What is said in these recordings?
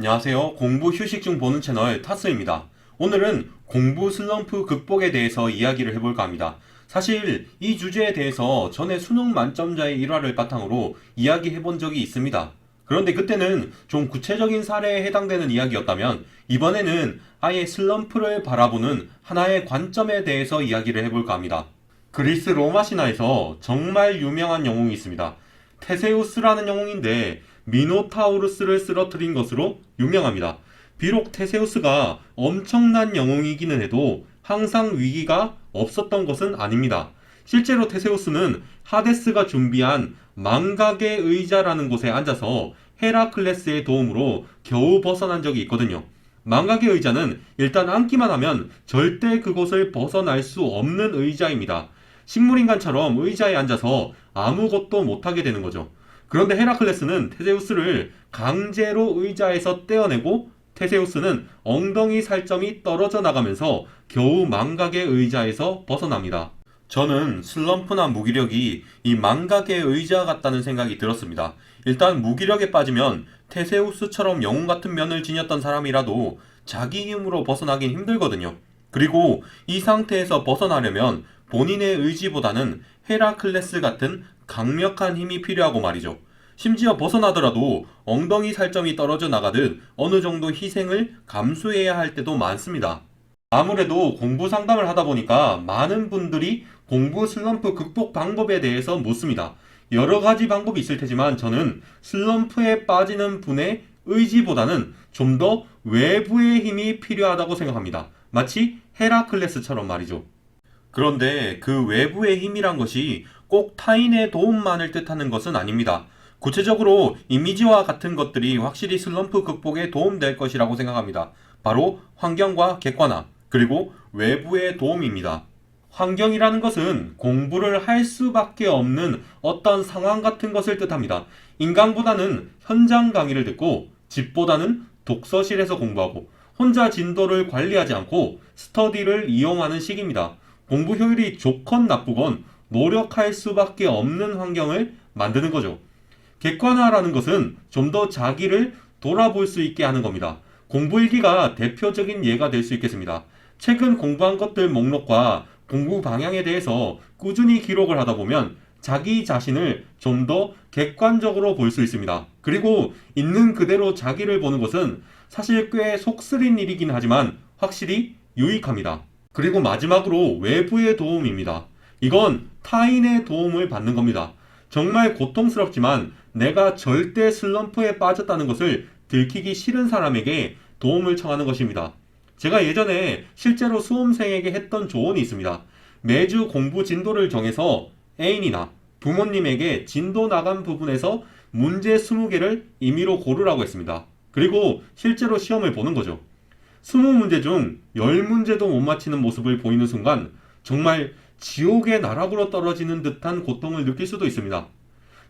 안녕하세요. 공부 휴식 중 보는 채널 타스입니다. 오늘은 공부 슬럼프 극복에 대해서 이야기를 해볼까 합니다. 사실 이 주제에 대해서 전에 수능 만점자의 일화를 바탕으로 이야기해본 적이 있습니다. 그런데 그때는 좀 구체적인 사례에 해당되는 이야기였다면 이번에는 아예 슬럼프를 바라보는 하나의 관점에 대해서 이야기를 해볼까 합니다. 그리스 로마 신화에서 정말 유명한 영웅이 있습니다. 테세우스라는 영웅인데 미노타우루스를 쓰러뜨린 것으로 유명합니다. 비록 테세우스가 엄청난 영웅이기는 해도 항상 위기가 없었던 것은 아닙니다. 실제로 테세우스는 하데스가 준비한 망각의 의자라는 곳에 앉아서 헤라클레스의 도움으로 겨우 벗어난 적이 있거든요. 망각의 의자는 일단 앉기만 하면 절대 그곳을 벗어날 수 없는 의자입니다. 식물인간처럼 의자에 앉아서 아무것도 못하게 되는 거죠. 그런데 헤라클레스는 테세우스를 강제로 의자에서 떼어내고 테세우스는 엉덩이 살점이 떨어져 나가면서 겨우 망각의 의자에서 벗어납니다. 저는 슬럼프나 무기력이 이 망각의 의자 같다는 생각이 들었습니다. 일단 무기력에 빠지면 테세우스처럼 영웅 같은 면을 지녔던 사람이라도 자기 힘으로 벗어나긴 힘들거든요. 그리고 이 상태에서 벗어나려면 본인의 의지보다는 헤라클레스 같은 강력한 힘이 필요하고 말이죠. 심지어 벗어나더라도 엉덩이 살점이 떨어져 나가듯 어느 정도 희생을 감수해야 할 때도 많습니다. 아무래도 공부 상담을 하다 보니까 많은 분들이 공부 슬럼프 극복 방법에 대해서 묻습니다. 여러 가지 방법이 있을 테지만 저는 슬럼프에 빠지는 분의 의지보다는 좀 더 외부의 힘이 필요하다고 생각합니다. 마치 헤라클레스처럼 말이죠. 그런데 그 외부의 힘이란 것이 꼭 타인의 도움만을 뜻하는 것은 아닙니다. 구체적으로 이미지와 같은 것들이 확실히 슬럼프 극복에 도움될 것이라고 생각합니다. 바로 환경과 객관화, 그리고 외부의 도움입니다. 환경이라는 것은 공부를 할 수밖에 없는 어떤 상황 같은 것을 뜻합니다. 인강보다는 현장 강의를 듣고 집보다는 독서실에서 공부하고 혼자 진도를 관리하지 않고 스터디를 이용하는 식입니다. 공부 효율이 좋건 나쁘건 노력할 수밖에 없는 환경을 만드는 거죠. 객관화라는 것은 좀 더 자기를 돌아볼 수 있게 하는 겁니다. 공부일기가 대표적인 예가 될 수 있겠습니다. 최근 공부한 것들 목록과 공부 방향에 대해서 꾸준히 기록을 하다 보면 자기 자신을 좀 더 객관적으로 볼 수 있습니다. 그리고 있는 그대로 자기를 보는 것은 사실 꽤 속쓰린 일이긴 하지만 확실히 유익합니다. 그리고 마지막으로 외부의 도움입니다. 이건 타인의 도움을 받는 겁니다. 정말 고통스럽지만 내가 절대 슬럼프에 빠졌다는 것을 들키기 싫은 사람에게 도움을 청하는 것입니다. 제가 예전에 실제로 수험생에게 했던 조언이 있습니다. 매주 공부 진도를 정해서 애인이나 부모님에게 진도 나간 부분에서 문제 20개를 임의로 고르라고 했습니다. 그리고 실제로 시험을 보는 거죠. 20문제 중 10문제도 못 맞히는 모습을 보이는 순간 정말 지옥의 나락으로 떨어지는 듯한 고통을 느낄 수도 있습니다.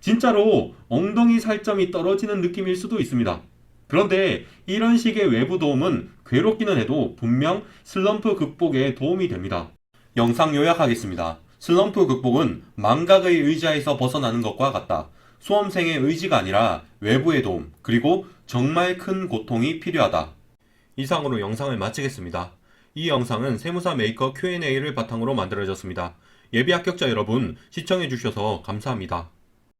진짜로 엉덩이 살점이 떨어지는 느낌일 수도 있습니다. 그런데 이런 식의 외부 도움은 괴롭기는 해도 분명 슬럼프 극복에 도움이 됩니다. 영상 요약하겠습니다. 슬럼프 극복은 망각의 의자에서 벗어나는 것과 같다. 수험생의 의지가 아니라 외부의 도움, 그리고 정말 큰 고통이 필요하다. 이상으로 영상을 마치겠습니다. 이 영상은 세무사 메이커 Q&A를 바탕으로 만들어졌습니다. 예비 합격자 여러분, 시청해주셔서 감사합니다.